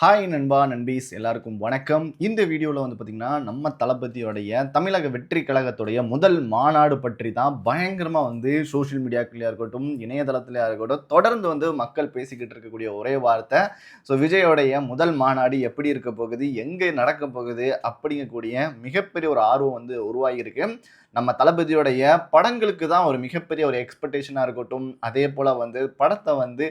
Hi நண்பா நண்பீஸ் எல்லாருக்கும் வணக்கம். இந்த வீடியோவில் வந்து பார்த்திங்கன்னா நம்ம தளபதியோடைய தமிழக வெற்றி கழகத்துடைய முதல் மாநாடு பற்றி தான் பயங்கரமாக வந்து சோஷியல் மீடியாக்களையாக இருக்கட்டும் இணையதளத்துலையா இருக்கட்டும் தொடர்ந்து வந்து மக்கள் பேசிக்கிட்டு இருக்கக்கூடிய ஒரே வார்த்தை. ஸோ விஜயோடைய முதல் மாநாடு எப்படி இருக்க போகுது எங்கே நடக்க போகுது அப்படிங்கக்கூடிய மிகப்பெரிய ஒரு ஆர்வம் வந்து உருவாகியிருக்கு. நம்ம தளபதியோடைய படங்களுக்கு தான் ஒரு மிகப்பெரிய ஒரு எக்ஸ்பெக்டேஷனாக இருக்கட்டும் அதே போல் வந்து படத்தை வந்து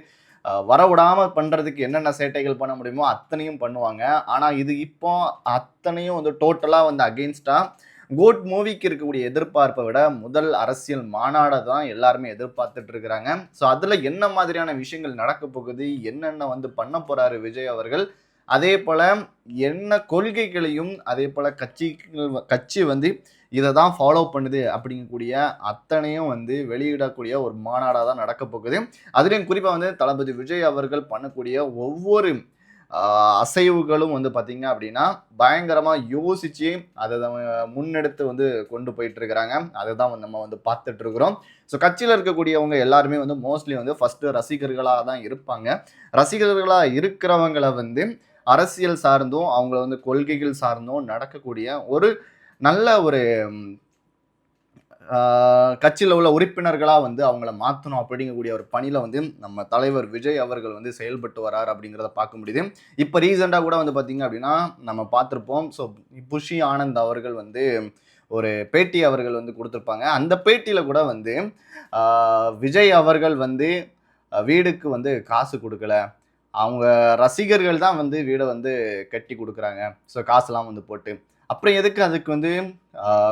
அஹ், வரவிடாம பண்ணுறதுக்கு என்னென்ன சேட்டைகள் பண்ண முடியுமோ அத்தனையும் பண்ணுவாங்க. ஆனால் இது இப்போ அத்தனையும் வந்து டோட்டலாக வந்து அகெயின்ஸ்டாக கோட் மூவிக்கு இருக்கக்கூடிய எதிர்பார்ப்பை விட முதல் அரசியல் மாநாடை தான் எல்லாருமே எதிர்பார்த்துட்டு இருக்கிறாங்க. ஸோ அதில் என்ன மாதிரியான விஷயங்கள் நடக்க போகுது? என்னென்ன வந்து பண்ண போகிறாரு விஜய் அவர்கள்? அதே போல் என்ன கொள்கைகளையும் அதே போல் கட்சிகள் கட்சி வந்து இதை தான் ஃபாலோ பண்ணுது அப்படிங்கக்கூடிய அத்தனையும் வந்து வெளியிடக்கூடிய ஒரு மாநாடாக தான் நடக்க போகுது. அதுலேயும் குறிப்பாக வந்து தளபதி விஜய் அவர்கள் பண்ணக்கூடிய ஒவ்வொரு அசைவுகளும் வந்து பார்த்திங்க அப்படின்னா பயங்கரமாக யோசித்து அதை முன்னெடுத்து வந்து கொண்டு போயிட்டுருக்கிறாங்க. அதை தான் வந்து நம்ம வந்து பார்த்துட்ருக்குறோம் ஸோ கட்சியில் இருக்கக்கூடியவங்க எல்லாருமே வந்து மோஸ்ட்லி வந்து ஃபஸ்ட்டு ரசிகர்களாக தான் இருப்பாங்க. ரசிகர்களாக இருக்கிறவங்களை வந்து அரசியல் சார்ந்தும் அவங்கள வந்து கொள்கைகள் சார்ந்தும் நடக்கக்கூடிய ஒரு நல்ல ஒரு கட்சியில் உள்ள உறுப்பினர்களாக வந்து அவங்கள மாற்றணும் அப்படிங்கக்கூடிய ஒரு பணியில் வந்து நம்ம தலைவர் விஜய் அவர்கள் வந்து செயல்பட்டு வரார் அப்படிங்கிறத பார்க்க முடியுது. இப்போ ரீசெண்டாக கூட வந்து பார்த்திங்க அப்படின்னா நம்ம பார்த்துருப்போம். ஸோ புஷி ஆனந்த் அவர்கள் வந்து ஒரு பேட்டி அவர்கள் வந்து கொடுத்துருப்பாங்க. அந்த பேட்டியில் கூட வந்து விஜய் அவர்கள் வந்து வீடுக்கு வந்து காசு கொடுக்கல. அவங்க ரசிகர்கள் தான் வந்து வீடை வந்து கட்டி கொடுக்குறாங்க. ஸோ காசுலாம் வந்து போட்டு. அப்புறம் எதுக்கு அதுக்கு வந்து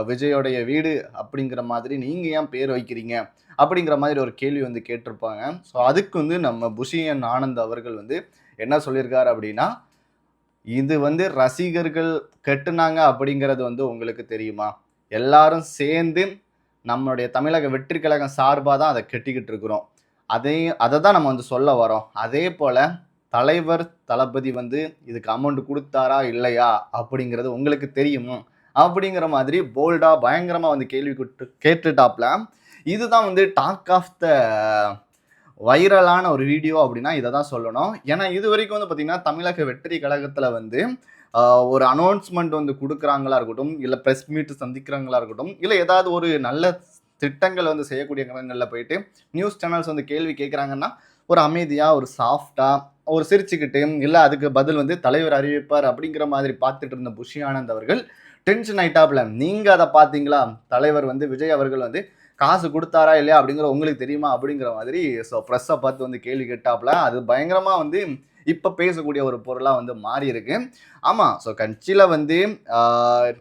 விஜயோடைய வீடு அப்படிங்கிற மாதிரி நீங்கள் ஏன் பேர் வைக்கிறீங்க? அப்படிங்கிற மாதிரி ஒரு கேள்வி வந்து கேட்டிருப்பாங்க. ஸோ அதுக்கு வந்து நம்ம புஷியன் ஆனந்த் அவர்கள் வந்து என்ன சொல்லியிருக்காரு அப்படின்னா இது வந்து ரசிகர்கள் கட்டுனாங்க அப்படிங்கிறது வந்து உங்களுக்கு தெரியுமா? எல்லாரும் சேர்ந்து நம்மளுடைய தமிழக வெற்றி கழகம் சார்பாக தான் அதை கட்டிக்கிட்டு இருக்கிறோம். அதையும் அதை தான் நம்ம வந்து சொல்ல வரோம். அதே போல் தலைவர் தளபதி வந்து இதுக்கு அமௌண்ட் கொடுத்தாரா இல்லையா? அப்படிங்கிறது உங்களுக்கு தெரியும். அப்படிங்கிற மாதிரி போல்டாக பயங்கரமாக வந்து கேள்வி கேட்டு கேட்டுட்டாப்ல. இதுதான் வந்து டாக் ஆஃப் த வைரலான ஒரு வீடியோ அப்படின்னா இதை தான் சொல்லணும். ஏன்னா இது வரைக்கும் வந்து பார்த்திங்கன்னா தமிழக வெற்றி கழகத்தில் வந்து ஒரு அனௌன்ஸ்மெண்ட் வந்து கொடுக்குறாங்களா இருக்கட்டும் இல்லை ப்ரெஸ் மீட் சந்திக்கிறாங்களா இருக்கட்டும் இல்லை ஏதாவது ஒரு நல்ல திட்டங்கள் வந்து செய்யக்கூடிய இடங்களில் போயிட்டு நியூஸ் சேனல்ஸ் வந்து கேள்வி கேட்குறாங்கன்னா ஒரு அமைதியாக ஒரு சாஃப்டாக ஒரு சிரிச்சுக்கிட்டு இல்லை அதுக்கு பதில் வந்து தலைவர் அறிவிப்பார் அப்படிங்கிற மாதிரி பார்த்துட்டு இருந்த புஷி ஆனந்த் அவர்கள் டென்ஷன் ஆயிட்டாப்ல நீங்கள் அதை பார்த்தீங்களா? தலைவர் வந்து விஜய் அவர்கள் வந்து காசு கொடுத்தாரா இல்லையா? அப்படிங்கிற உங்களுக்கு தெரியுமா? அப்படிங்கிற மாதிரி ஸோ ப்ரெஸ்ஸை பார்த்து வந்து கேள்வி கேட்டாப்ல. அது பயங்கரமாக வந்து இப்போ பேசக்கூடிய ஒரு பொருளாக வந்து மாறி இருக்கு. ஆமாம் ஸோ கட்சியில் வந்து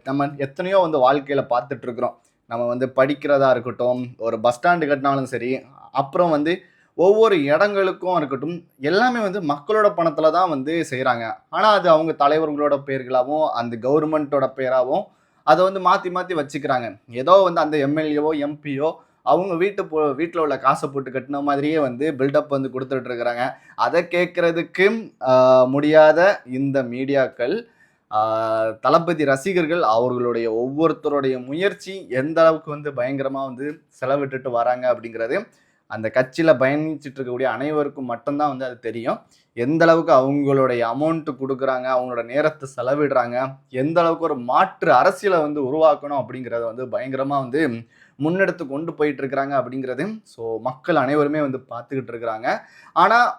நம்ம எத்தனையோ வந்து வாழ்க்கையில் பார்த்துட்டு இருக்கிறோம். நம்ம வந்து படிக்கிறதா இருக்கட்டும் ஒரு பஸ் ஸ்டாண்டு கட்டினாலும் சரி அப்புறம் வந்து ஒவ்வொரு இடங்களுக்கும் இருக்கட்டும் எல்லாமே வந்து மக்களோட பணத்தில் தான் வந்து செய்கிறாங்க ஆனால் அது அவங்க தலைவர்களோட பேர்களாகவும் அந்த கவர்மெண்ட்டோட பேராகவும் அதை வந்து மாற்றி மாற்றி வச்சுக்கிறாங்க. ஏதோ வந்து அந்த எம்எல்ஏவோ எம்பியோ அவங்க வீட்டு போ வீட்டில் உள்ள காசை போட்டு கட்டின மாதிரியே வந்து பில்டப் வந்து கொடுத்துட்ருக்குறாங்க அதை கேட்குறதுக்கு முடியாத இந்த மீடியாக்கள் தளபதி ரசிகர்கள் அவர்களுடைய ஒவ்வொருத்தருடைய முயற்சி எந்த அளவுக்கு வந்து பயங்கரமாக வந்து செலவிட்டுட்டு வராங்க அப்படிங்கிறது அந்த கட்சியில் பயணிச்சுட்டு இருக்கக்கூடிய அனைவருக்கும் மட்டும்தான் வந்து அது தெரியும். எந்த அளவுக்கு அவங்களுடைய அமௌண்ட்டு கொடுக்குறாங்க அவங்களோட நேரத்தை செலவிடுறாங்க எந்த அளவுக்கு ஒரு மாற்று அரசியலை வந்து உருவாக்கணும் அப்படிங்கிறத வந்து பயங்கரமாக வந்து முன்னெடுத்து கொண்டு போயிட்டு இருக்கிறாங்க அப்படிங்கிறது ஸோ மக்கள் அனைவருமே வந்து பார்த்துக்கிட்டு இருக்கிறாங்க. ஆனால்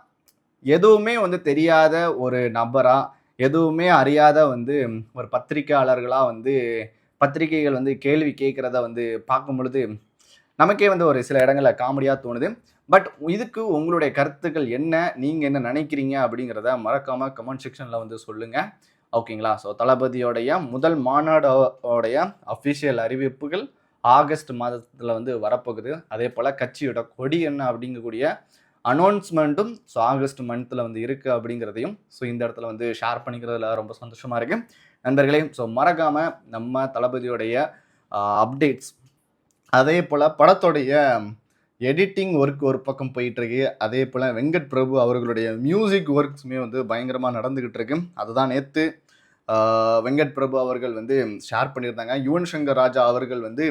எதுவுமே வந்து தெரியாத ஒரு நபராக எதுவுமே அறியாத வந்து ஒரு பத்திரிக்கையாளர்களாக வந்து பத்திரிகைகள் வந்து கேள்வி கேட்குறத வந்து பார்க்கும் பொழுது நமக்கே வந்து ஒரு சில இடங்களில் காமெடியாக தோணுது. பட் இதுக்கு உங்களுடைய கருத்துக்கள் என்ன? நீங்கள் என்ன நினைக்கிறீங்க? அப்படிங்கிறத மறக்காமல் கமெண்ட் செக்ஷனில் வந்து சொல்லுங்கள் ஓகேங்களா ஸோ தளபதியோடைய முதல் மாநாடோடைய அஃபிஷியல் அறிவிப்புகள் ஆகஸ்ட் மாதத்தில் வந்து வரப்போகுது. அதே போல் கட்சியோட கொடி என்ன அப்படிங்கக்கூடிய அனௌன்ஸ்மெண்ட்டும் ஸோ ஆகஸ்ட் மந்த்தில் வந்து இருக்குது அப்படிங்கிறதையும் ஸோ இந்த இடத்துல வந்து ஷேர் பண்ணிக்கிறதுல ரொம்ப சந்தோஷமாக இருக்குது நண்பர்களே ஸோ மறக்காமல் நம்ம தளபதியோடைய அப்டேட்ஸ் அதே போல் படத்தோடைய எடிட்டிங் ஒர்க் ஒரு பக்கம் போயிட்டுருக்கு. அதே போல் வெங்கட் பிரபு அவர்களுடைய மியூசிக் ஒர்க்ஸுமே வந்து பயங்கரமாக நடந்துக்கிட்டு இருக்கு. அதுதான் நேற்று வெங்கட் பிரபு அவர்கள் வந்து ஷேர் பண்ணியிருந்தாங்க. யுவன் சங்கர் ராஜா அவர்கள் வந்து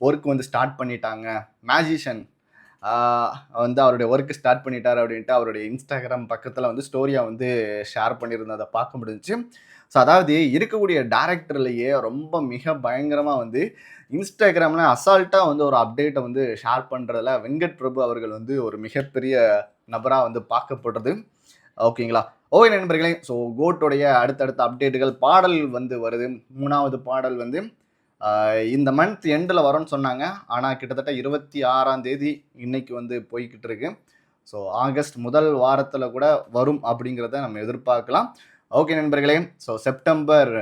ஒர்க் வந்து ஸ்டார்ட் பண்ணிட்டாங்க. மேஜிஷியன் வந்து அவருடைய ஒர்க் ஸ்டார்ட் பண்ணிட்டார் அப்படின்ட்டு அவருடைய இன்ஸ்டாகிராம் பக்கத்தில் வந்து ஸ்டோரியாக வந்து ஷேர் பண்ணியிருந்ததை பார்க்க முடிஞ்சுச்சு. ஸோ அதாவது இருக்கக்கூடிய டேரக்டர்லேயே ரொம்ப மிக பயங்கரமாக வந்து இன்ஸ்டாகிராமில் அசால்ட்டாக வந்து ஒரு அப்டேட்டை வந்து ஷேர் பண்ணுறதுல வெங்கட் பிரபு அவர்கள் வந்து ஒரு மிகப்பெரிய நபராக வந்து பார்க்கப்படுறது. ஓகேங்களா ஓகே நண்பர்களே ஸோ கோட்டுடைய அடுத்தடுத்த அப்டேட்டுகள் பாடல் வந்து வருது. மூணாவது பாடல் வந்து இந்த மந்த் எண்டில் வரும்னு சொன்னாங்க. ஆனால் கிட்டத்தட்ட இருபத்தி ஆறாம் தேதி இன்னைக்கு வந்து போய்கிட்டு இருக்கு. ஸோ ஆகஸ்ட் முதல் வாரத்தில் கூட வரும் அப்படிங்கிறத நம்ம எதிர்பார்க்கலாம். ஓகே நண்பர்களே. ஸோ செப்டம்பர்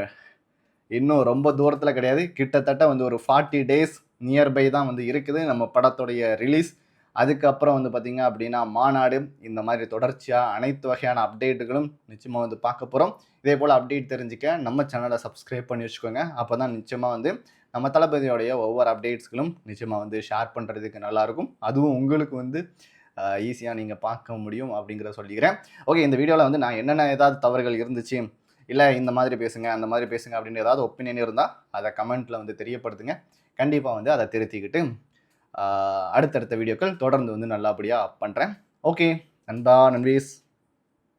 இன்னும் ரொம்ப தூரத்தில் கிடையாது. கிட்டத்தட்ட வந்து ஒரு ஃபார்ட்டி டேஸ் நியர்பை தான் வந்து இருக்குது. நம்ம படத்துடைய ரிலீஸ் அதுக்கப்புறம் வந்து பார்த்திங்க அப்படின்னா மாநாடு இந்த மாதிரி தொடர்ச்சியாக அனைத்து வகையான அப்டேட்டுகளும் நிச்சயமாக வந்து பார்க்க போகிறோம் இதே போல் அப்டேட் தெரிஞ்சுக்க நம்ம சேனலை சப்ஸ்கிரைப் பண்ணி வச்சுக்கோங்க. அப்போ தான் நிச்சயமாக வந்து நம்ம தளபதியோடைய ஒவ்வொரு அப்டேட்ஸ்களும் நிச்சயமாக வந்து ஷேர் பண்ணுறதுக்கு நல்லாயிருக்கும். அதுவும் உங்களுக்கு வந்து ஈஸியாக நீங்கள் பார்க்க முடியும் அப்படிங்கிறத சொல்லிக்கிறேன். ஓகே இந்த வீடியோவில் வந்து நான் என்னென்ன ஏதாவது தவறுகள் இருந்துச்சு? இல்லை இந்த மாதிரி பேசுங்க அந்த மாதிரி பேசுங்க அப்படின்னு ஏதாவது ஒப்பீனியன் இருந்தால் அதை கமெண்ட்டில் வந்து தெரியப்படுத்துங்க. கண்டிப்பாக வந்து அதை திருத்திக்கிட்டு அடுத்தடுத்த வீடியோக்கள் தொடர்ந்து வந்து நல்லபடியாக பண்ணுறேன் ஓகே நண்பா நண்பீஸ்.